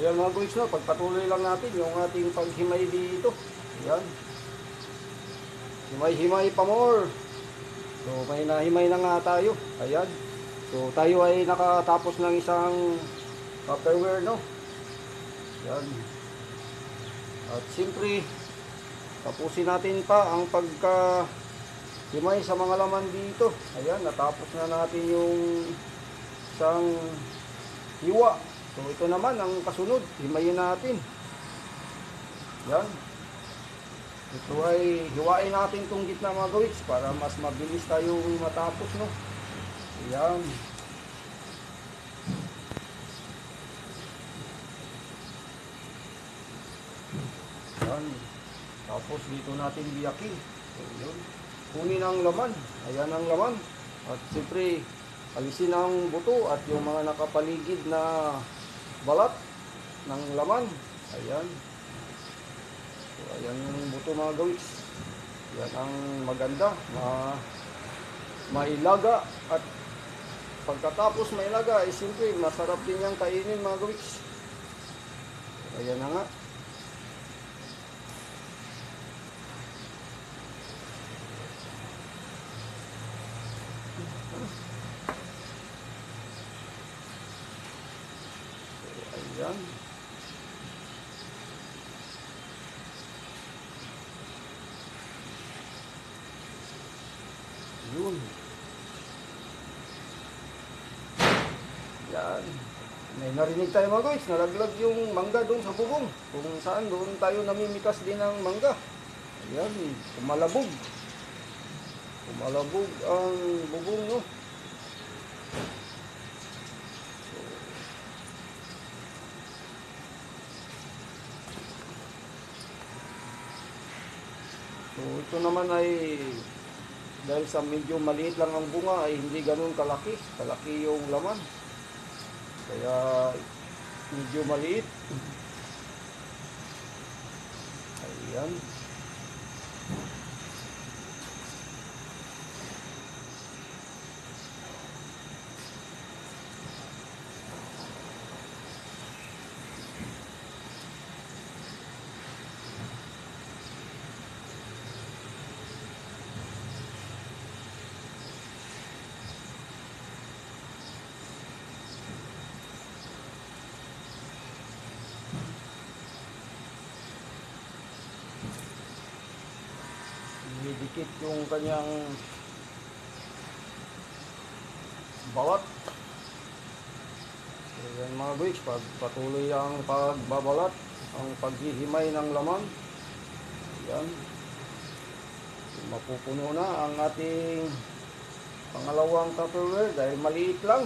ayan mga guys no, pagpatuloy lang natin yung ating paghimay dito. Ayan. Himay-himay pa more. So may nahimay na nga tayo. Ayan. So tayo ay nakatapos ng isang Tupperware no. Ayan. At siyempre, tapusin natin pa ang pagka himay sa mga laman dito. Ayan, natapos na natin yung isang hiwa. So ito naman ang kasunod, himayin natin. Yan. Ito ay hiwain natin itong gitna mga gawiks para mas mabilis tayong matapos, no? Yan. Yan. Tapos dito natin biyakin. So, yun. Kunin ang laman. Ayan ang laman. At siyempre, alisin ang buto at yung mga nakapaligid na balat ng laman. Ayan. So, ayan yung buto mga gawiks. Yan ang maganda. Ma mailaga at pagkatapos mailaga ay siyempre masarap din yung kainin mga gawiks. Ayan na nga. Ayan. Yun. Yan. May narinig tayo mga guys, nalaglag yung mangga doon sa bubong. Kung saan doon tayo namimitas din ng mangga. Ayan, kumalabog. Kumalabog ang bubong, no? So ito naman ay dahil sa medyo maliit lang ang bunga ay hindi ganun kalaki. Kalaki yung laman. Kaya medyo maliit. Ayan. Didikit yung kanyang balat. So, yan mga guys, pag patuloy ang pagbabalat, ang paghihimay ng laman. Yan. Mapupuno na ang ating pangalawang Tupperware dahil maliit lang.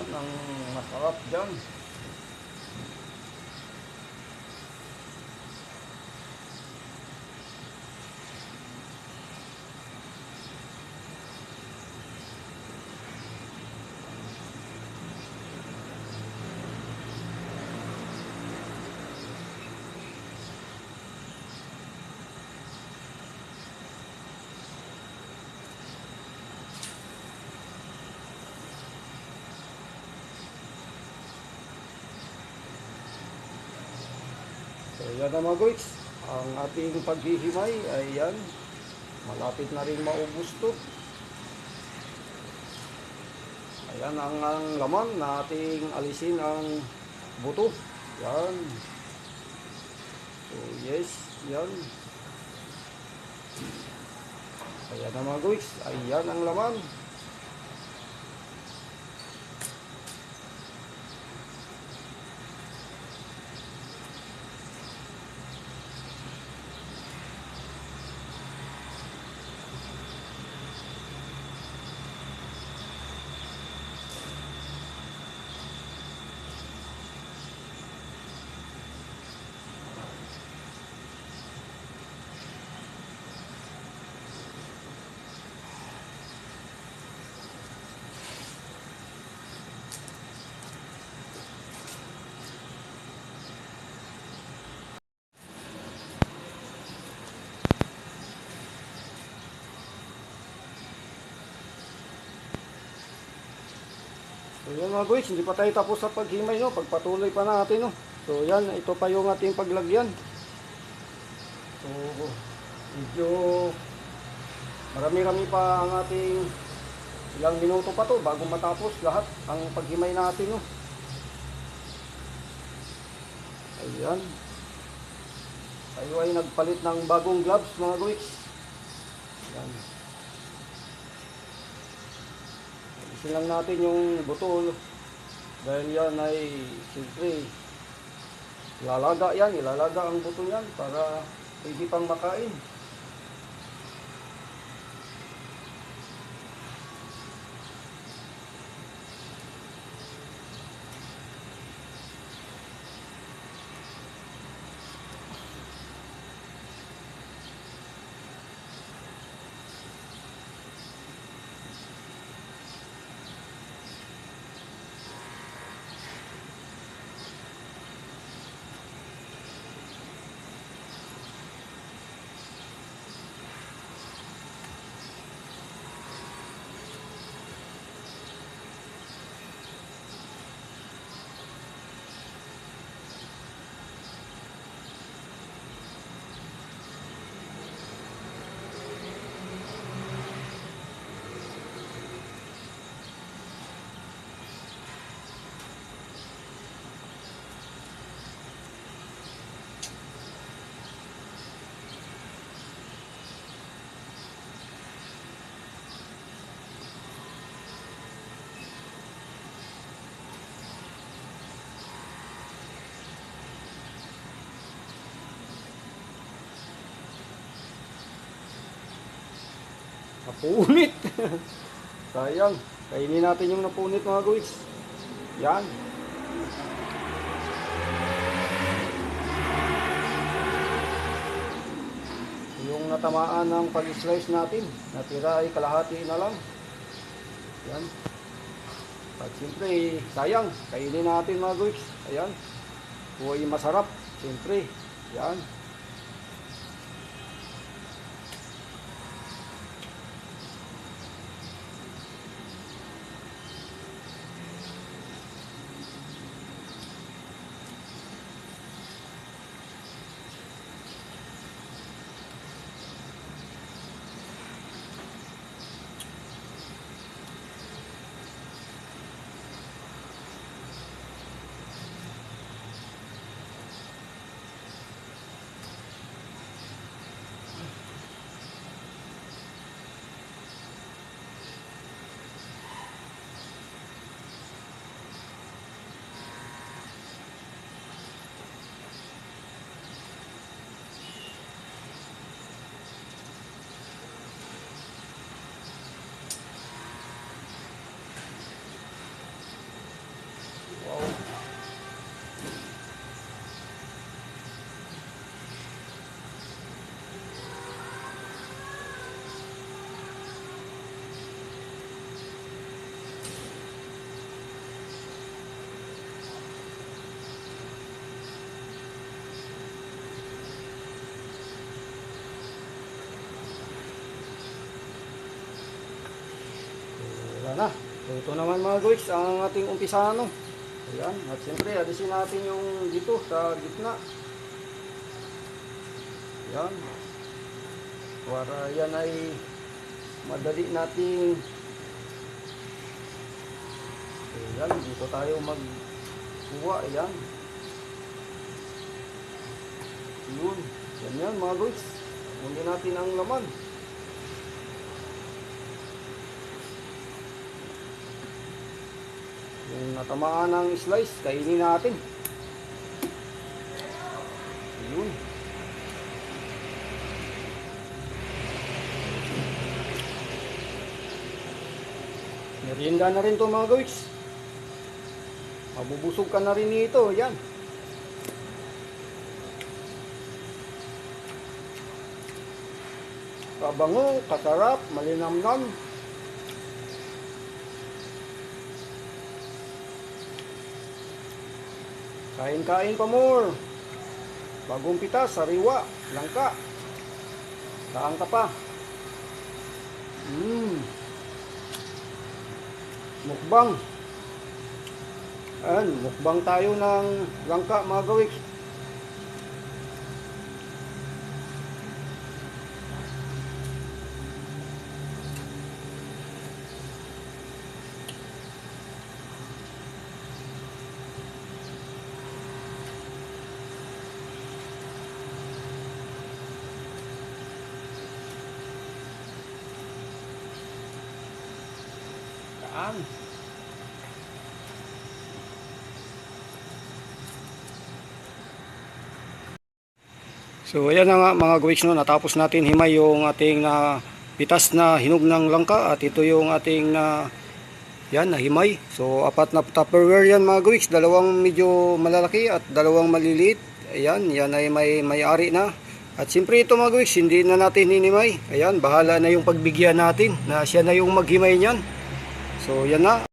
Yan ang masarap dyan. So yan na mga guys, ang ating paghihimay ay yan. Malapit na rin maubos to. Ayan ang, ang laman na ating alisin ang buto. Yan. So yes, yan. Ayan na mga guys, ayan ang laman. Ayan mga guys, hindi pa tayo tapos sa paghimay, no? Pagpatuloy pa natin, no? So, yan, ito pa yung ating paglagyan. So, medyo marami-rami pa ang ating ilang minuto pa to bago matapos lahat ang paghimay natin, no? Ayan. Tayo ay nagpalit ng bagong gloves, mga guys. Ayan. Alisin lang natin yung butol. Dahil yan ay, siyempre, ilalaga yan, ilalaga ang butol yan para pwede pang makain. Napunit. Sayang. Kainin natin yung napunit mga guys. Yan. Yung natamaan ng pag-slice natin, natira ay kalahati na lang. Yan. At siyempre, sayang. Kainin natin mga guys. Ayan. Huwag masarap. Siyempre. Yan. Wala na. Ito naman mga guys, ang ating umpisa no. Ayan, at siyempre, alisin natin yung dito sa gitna. Ayan. Para yan ay madali nating Ayan, dito tayo magkuha. Ayan. Yun. Yan yan mga guys. Hindi natin ang laman. Yung natamaan ng slice, kainin natin. Yun. Merienda na rin to mga guys. Mabubusog ka na rin nito. Yan. Kabango, kasarap, malinamnam. Kain-kain pa more. Bagong pitas, sariwa, langka. Saan ka pa? Mmm. Mukbang. Ayan, mukbang tayo ng langka mga gawiks. Yan. So ayan na nga mga guwiks no, natapos natin himay yung ating na pitas na hinog ng langka at ito yung ating na yan na himay. So apat na tupperware yan mga guwiks, dalawang medyo malalaki at dalawang maliliit. Ayan, yan ay may may-ari na. At siyempre ito mga guwiks, hindi na natin hinimay. Ayan, bahala na yung pagbigyan natin na siya na yung maghimay niyan. So yan na.